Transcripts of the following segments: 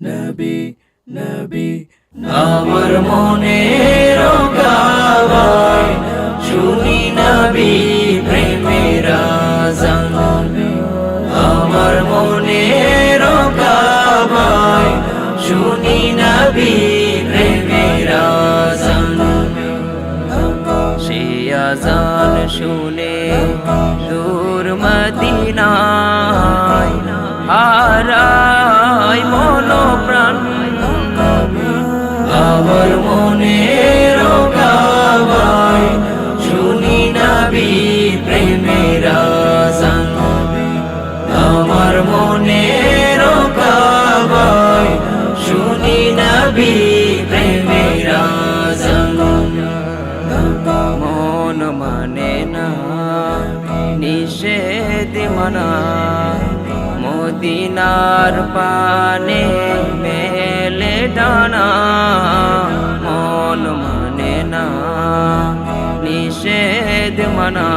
নবী নবী, আমার মনে রোগাবাই শুনি নবী প্রেমের আজান। আমার মনে রোগাবাই শুনি নবী প্রেমের আজান। সে আজান শুনে দূর মদিনায় আমার মনে রোগাবাই শুনি নবী প্রেমের আজান আমার মনে রোগাবাই শুনি নবী প্রেমের আজান মন মানে না, নিষেধ মানা। মদিনার পানে মেলে ডানা। মানা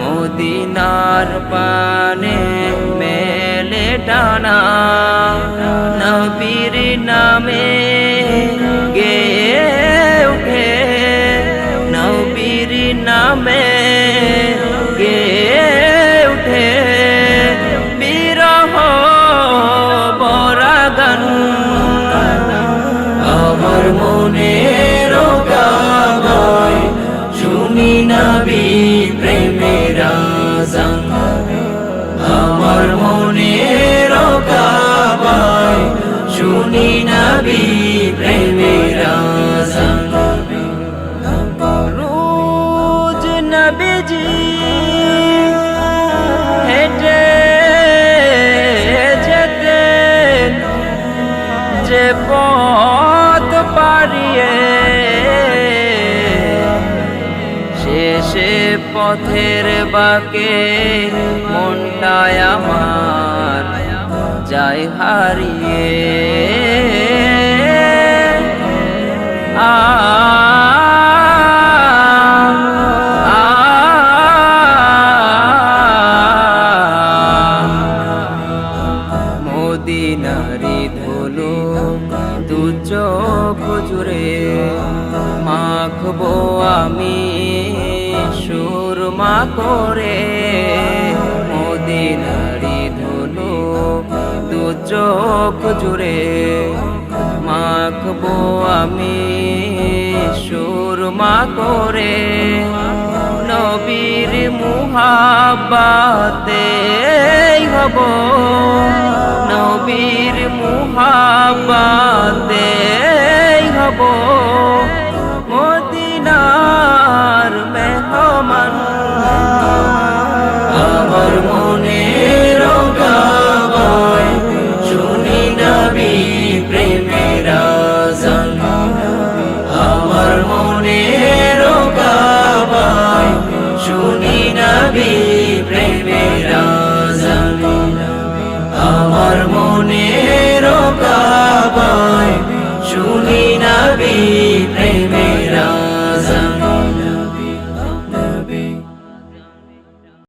মদিনার পানে মেলে টানা। নবীর নামে নবী প্রেমের রোজ নবীজি হেঁটে যেতেন যে পথ পারিয়ে শেষে পথের বাকে মনটায় আমার যায় হারিয়ে দু মাখবো আমি সুরমা করে মদিনারি ধুলো দু চোখ জুড়ে মাখবো আমি সুরমা করে নবীর মুহাবাতে হব। নবীর মুহাবাতে হব। near.